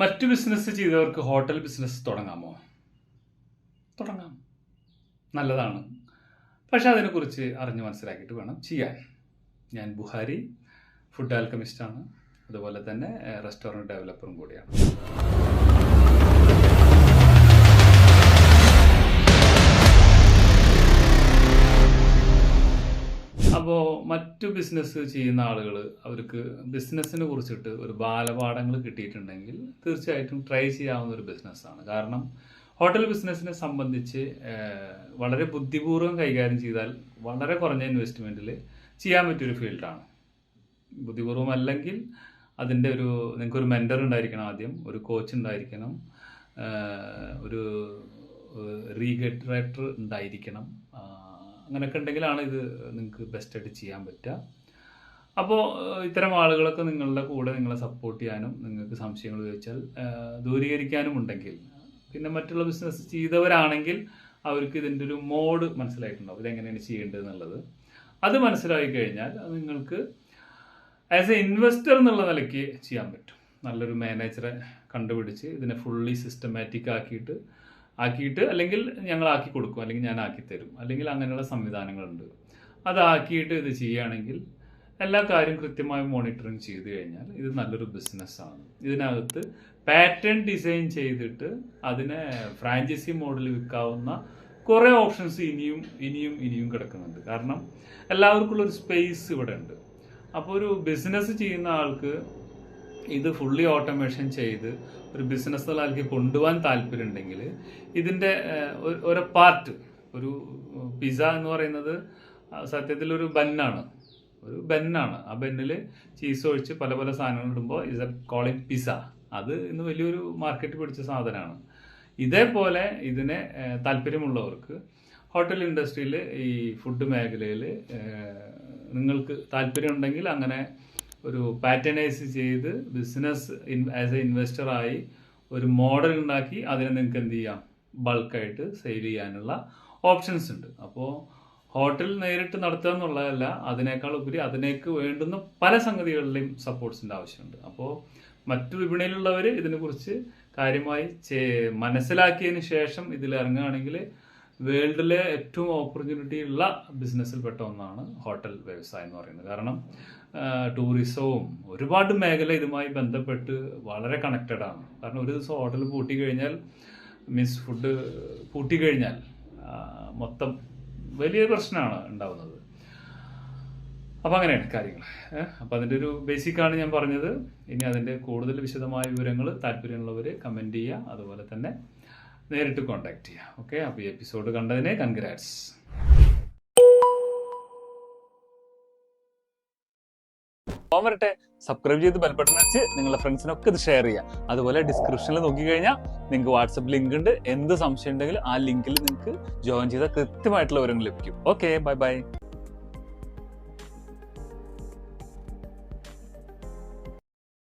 മറ്റു ബിസിനസ് ചെയ്തവർക്ക് hotel business തുടങ്ങാമോ? തുടങ്ങാം. നല്ലതാണ്. പക്ഷെ അതിനെക്കുറിച്ച് അറിഞ്ഞ് മനസ്സിലാക്കിയിട്ട് വേണം ചെയ്യാൻ. ഞാൻ ബുഹാരി ഫുഡ് ആൽക്കമിസ്റ്റാണ് അതുപോലെ തന്നെ റെസ്റ്റോറന്റ് ഡെവലപ്പറും കൂടിയാണ്. മറ്റു ബിസിനസ് ചെയ്യുന്ന ആളുകൾ അവർക്ക് ബിസിനസ്സിനെ കുറിച്ചിട്ട് ഒരു ബാലപാഠങ്ങൾ കിട്ടിയിട്ടുണ്ടെങ്കിൽ തീർച്ചയായിട്ടും ട്രൈ ചെയ്യാവുന്ന ഒരു ബിസിനസ്സാണ് കാരണം ഹോട്ടൽ ബിസിനസ്സിനെ സംബന്ധിച്ച് വളരെ ബുദ്ധിപൂർവം കൈകാര്യം ചെയ്താൽ വളരെ കുറഞ്ഞ ഇൻവെസ്റ്റ്മെന്റിൽ ചെയ്യാൻ പറ്റിയൊരു ഫീൽഡാണ് ബുദ്ധിപൂർവം അല്ലെങ്കിൽ അതിന്റെ ഒരു നിങ്ങൾക്കൊരു മെന്റർ ഉണ്ടായിരിക്കണം ആദ്യം ഒരു കോച്ച് ഉണ്ടായിരിക്കണം ഒരു റീഗ്രേറ്റർ ഉണ്ടായിരിക്കണം. അങ്ങനെയൊക്കെ ഉണ്ടെങ്കിലാണ് ഇത് നിങ്ങൾക്ക് ബെസ്റ്റായിട്ട് ചെയ്യാൻ പറ്റുക. അപ്പോൾ ഇത്തരം ആളുകളൊക്കെ നിങ്ങളുടെ കൂടെ നിങ്ങളെ സപ്പോർട്ട് ചെയ്യാനും നിങ്ങൾക്ക് സംശയങ്ങൾ ചോദിച്ചാൽ ദൂരീകരിക്കാനും ഉണ്ടെങ്കിൽ പിന്നെ മറ്റുള്ള ബിസിനസ് ചെയ്തവരാണെങ്കിൽ അവർക്ക് ഇതിന്റെ ഒരു മോഡ് മനസ്സിലായിട്ടുണ്ടാവും. ഇതെങ്ങനെയാണ് ചെയ്യേണ്ടത് എന്നുള്ളത് അത് മനസ്സിലായി കഴിഞ്ഞാൽ നിങ്ങൾക്ക് ആസ് എ ഇൻവെസ്റ്റർ എന്നുള്ള നിലയ്ക്ക് ചെയ്യാൻ പറ്റും. നല്ലൊരു മാനേജറെ കണ്ടുപിടിച്ച് ഇതിനെ ഫുള്ളി സിസ്റ്റമാറ്റിക് ആക്കിയിട്ട് ആക്കിയിട്ട് അല്ലെങ്കിൽ ഞങ്ങൾ ആക്കി കൊടുക്കും അല്ലെങ്കിൽ ഞാൻ ആക്കി തരും അല്ലെങ്കിൽ അങ്ങനെയുള്ള സംവിധാനങ്ങളുണ്ട്. അതാക്കിയിട്ട് ഇത് ചെയ്യുകയാണെങ്കിൽ എല്ലാ കാര്യം കൃത്യമായി മോണിറ്ററിങ് ചെയ്ത് കഴിഞ്ഞാൽ ഇത് നല്ലൊരു ബിസിനസ്സാണ് ഇതിനകത്ത് പാറ്റേൺ ഡിസൈൻ ചെയ്തിട്ട് അതിനെ ഫ്രാഞ്ചൈസി മോഡൽ വിൽക്കാവുന്ന കുറേ ഓപ്ഷൻസ് ഇനിയും ഇനിയും ഇനിയും കിടക്കുന്നുണ്ട്. കാരണം എല്ലാവർക്കുള്ള ഒരു സ്പേസ് ഇവിടെ ഉണ്ട് അപ്പോൾ ഒരു ബിസിനസ് ചെയ്യുന്ന ആൾക്ക് ഇത് ഫുള്ളി ഓട്ടോമേഷൻ ചെയ്ത് ഒരു ബിസിനസ് തലാലേക്ക് കൊണ്ടുപോകാൻ താല്പര്യമുണ്ടെങ്കിൽ ഇതിന്റെ ഒരു- പാർട്ട് ഒരു പിസ്സ എന്ന് പറയുന്നത് സത്യത്തിൽ ഒരു ബന്നാണ്. ഒരു ബന്നാണ്. ആ ബന്നിൽ ചീസ് ഒഴിച്ച് പല പല സാധനങ്ങൾ ഇടുമ്പോൾ ഇസ് എ കോളിംഗ് പിസ്സ അത് ഇന്ന് വലിയൊരു മാർക്കറ്റ് പിടിച്ച സാധനമാണ്. ഇതേപോലെ ഇതിനെ താല്പര്യമുള്ളവർക്ക് ഹോട്ടൽ ഇൻഡസ്ട്രിയിൽ ഈ ഫുഡ് മേഖലയിൽ നിങ്ങൾക്ക് താല്പര്യമുണ്ടെങ്കിൽ അങ്ങനെ ഒരു പാറ്റേണൈസ് ചെയ്ത് ബിസിനസ് ആസ് എ ഇൻവെസ്റ്ററായി ഒരു മോഡൽ ഉണ്ടാക്കി അതിനെ നിങ്ങൾക്ക് എന്ത് ചെയ്യാം? ബൾക്കായിട്ട് സെയിൽ ചെയ്യാനുള്ള ഓപ്ഷൻസ് ഉണ്ട്. അപ്പോൾ ഹോട്ടൽ നേരിട്ട് നടത്തുക എന്നുള്ളതല്ല അതിനേക്കാൾ ഉപരി അതിനേക്ക് വേണ്ടുന്ന പല സംഗതികളിലെയും സപ്പോർട്ട്സിന്റെ ആവശ്യമുണ്ട്. അപ്പോൾ മറ്റു വിപണിയിലുള്ളവർ ഇതിനെക്കുറിച്ച് കാര്യമായി മനസ്സിലാക്കിയതിന് ശേഷം ഇതിൽ ഇറങ്ങുകയാണെങ്കിൽ വേൾഡിലെ ഏറ്റവും ഓപ്പർച്യൂണിറ്റി ഉള്ള ബിസിനസ്സിൽ പെട്ട ഒന്നാണ് ഹോട്ടൽ വ്യവസായം എന്ന് പറയുന്നത്. കാരണം ടൂറിസവും ഒരുപാട് മേഖല ഇതുമായി ബന്ധപ്പെട്ട് വളരെ കണക്റ്റഡ് ആണ്. കാരണം ഒരു ദിവസം ഹോട്ടൽ പൂട്ടി കഴിഞ്ഞാൽ മീൻസ് ഫുഡ് പൂട്ടി കഴിഞ്ഞാൽ മൊത്തം വലിയ പ്രശ്നമാണ് ഉണ്ടാവുന്നത്. അപ്പം അങ്ങനെയാണ് കാര്യങ്ങൾ. അപ്പം അതിന്റെ ഒരു ബേസിക്കാണ് ഞാൻ പറഞ്ഞത്. ഇനി അതിന്റെ കൂടുതൽ വിശദമായ വിവരങ്ങൾ താല്പര്യമുള്ളവർ കമന്റ് ചെയ്യുക. അതുപോലെ തന്നെ നേരിട്ട് കോൺടാക്ട് ചെയ്യാം. ഓക്കെ അപ്പോൾ ഈ എപ്പിസോഡ് കണ്ടതിന് കൺഗ്രാറ്റ്സ് സബ്സ്ക്രൈബ് ചെയ്ത് നിങ്ങളുടെ ഫ്രണ്ട്സിനൊക്കെ ഇത് ഷെയർ നിങ്ങൾക്ക് ലിങ്ക് ഉണ്ട്. എന്ത് ആ ലിങ്കിൽ നിങ്ങൾക്ക് ജോയിൻ ചെയ്താൽ ബൈ ബൈ